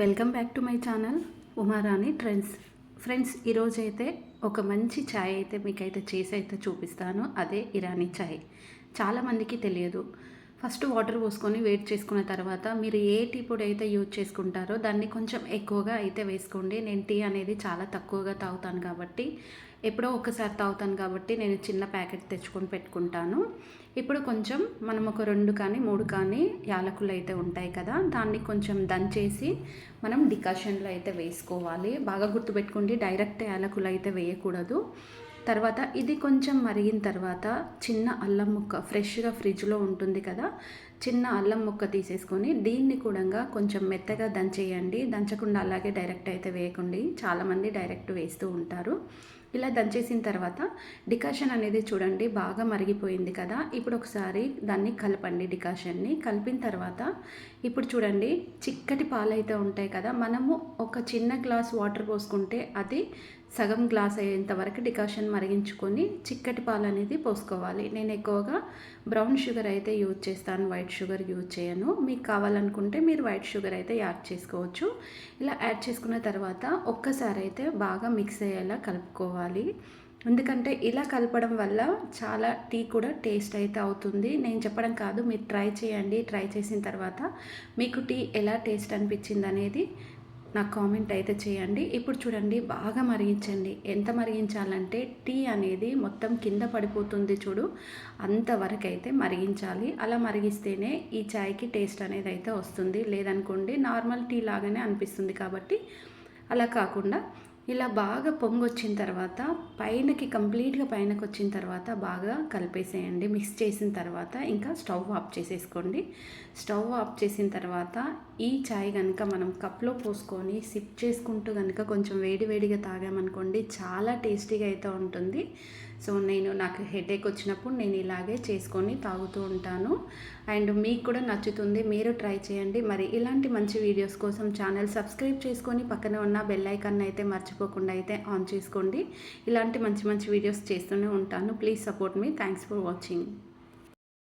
Welcome back to my channel Umarani trends. Friends ఈరోజు అయితే ఒక మంచి ఛాయ్ అయితే మీకైతే చేసి అయితే చూపిస్తాను. అదే ఇరానీ ఛాయ్ చాలామందికి తెలియదు. ఫస్ట్ వాటర్ పోసుకొని వెయిట్ చేసుకున్న తర్వాత మీరు ఏ టీ పొడి అయితే యూజ్ చేసుకుంటారో దాన్ని కొంచెం ఎక్కువగా అయితే వేసుకోండి. నేను టీ అనేది చాలా తక్కువగా తాగుతాను కాబట్టి ఎప్పుడో ఒకసారి తాగుతాను కాబట్టి నేను చిన్న ప్యాకెట్ తెచ్చుకొని పెట్టుకుంటాను. ఇప్పుడు కొంచెం మనం ఒక రెండు కానీ మూడు కానీ యాలకులు అయితే ఉంటాయి కదా దాన్ని కొంచెం దంచేసి మనం డికాషన్లో అయితే వేసుకోవాలి. బాగా గుర్తుపెట్టుకోండి డైరెక్ట్ యాలకులు అయితే వేయకూడదు. తర్వాత ఇది కొంచెం మరిగిన తర్వాత చిన్న అల్లం ముక్క ఫ్రెష్గా ఫ్రిడ్జ్లో ఉంటుంది కదా చిన్న అల్లం ముక్క తీసేసుకొని దీన్ని కూడా కొంచెం మెత్తగా దంచేయండి. దంచకుండా అలాగే డైరెక్ట్ అయితే వేయకండి. చాలామంది డైరెక్ట్ వేస్తూ ఉంటారు. ఇలా దంచేసిన తర్వాత డికాషన్ అనేది చూడండి బాగా మరిగిపోయింది కదా. ఇప్పుడు ఒకసారి దాన్ని కలపండి డికాషన్ని. కలిపిన తర్వాత ఇప్పుడు చూడండి చిక్కటి పాలు అయితే ఉంటాయి కదా. మనము ఒక చిన్న గ్లాస్ వాటర్ పోసుకుంటే అది సగం గ్లాస్ అయ్యేంత వరకు డికాషన్ మరిగించుకొని చిక్కటి పాలు అనేది పోసుకోవాలి. నేను ఎక్కువగా బ్రౌన్ షుగర్ అయితే యూజ్ చేస్తాను. వైట్ షుగర్ యూజ్ చేయను. మీకు కావాలనుకుంటే మీరు వైట్ షుగర్ అయితే యాడ్ చేసుకోవచ్చు. ఇలా యాడ్ చేసుకున్న తర్వాత ఒక్కసారి అయితే బాగా మిక్స్ అయ్యేలా కలుపుకోవాలి. ఎందుకంటే ఇలా కలపడం వల్ల చాలా టీ కూడా టేస్ట్ అయితే అవుతుంది. నేను చెప్పడం కాదు మీరు ట్రై చేయండి. ట్రై చేసిన తర్వాత మీకు టీ ఎలా టేస్ట్ అనిపించింది అనేది నాకు కామెంట్ అయితే చేయండి. ఇప్పుడు చూడండి బాగా మరిగించండి. ఎంత మరిగించాలంటే టీ అనేది మొత్తం కింద పడిపోతుంది చూడు. అంతవరకు అయితే మరిగించాలి. అలా మరిగిస్తేనే ఈ చాయ్కి టేస్ట్ అనేది అయితే వస్తుంది. లేదనుకోండి నార్మల్ టీ లాగానే అనిపిస్తుంది కాబట్టి అలా కాకుండా ఇలా బాగా పొంగొచ్చిన తర్వాత పైనకి కంప్లీట్గా పైనకి వచ్చిన తర్వాత బాగా కలిపేసేయండి. మిక్స్ చేసిన తర్వాత ఇంకా స్టవ్ ఆఫ్ చేసేసుకోండి. స్టవ్ ఆఫ్ చేసిన తర్వాత ఈ చాయ్ కనుక మనం కప్లో పోసుకొని సిప్ చేసుకుంటూ కనుక కొంచెం వేడి వేడిగా తాగామనుకోండి చాలా టేస్టీగా అయితే ఉంటుంది. సో నేను నాకు హెడేక్ వచ్చినప్పుడు నేను ఇలాగే చేసుకొని తాగుతూ ఉంటాను. అండ్ మీకు కూడా నచ్చుతుంది. మీరు ట్రై చేయండి. మరి ఇలాంటి మంచి వీడియోస్ కోసం ఛానల్ సబ్స్క్రైబ్ చేసుకొని పక్కన ఉన్న బెల్ ఐకాన్ అయితే మర్చిపోకుండా అయితే ఆన్ చేసుకోండి. ఇలాంటి మంచి మంచి వీడియోస్ చేస్తూనే ఉంటాను. Please support me thanks for watching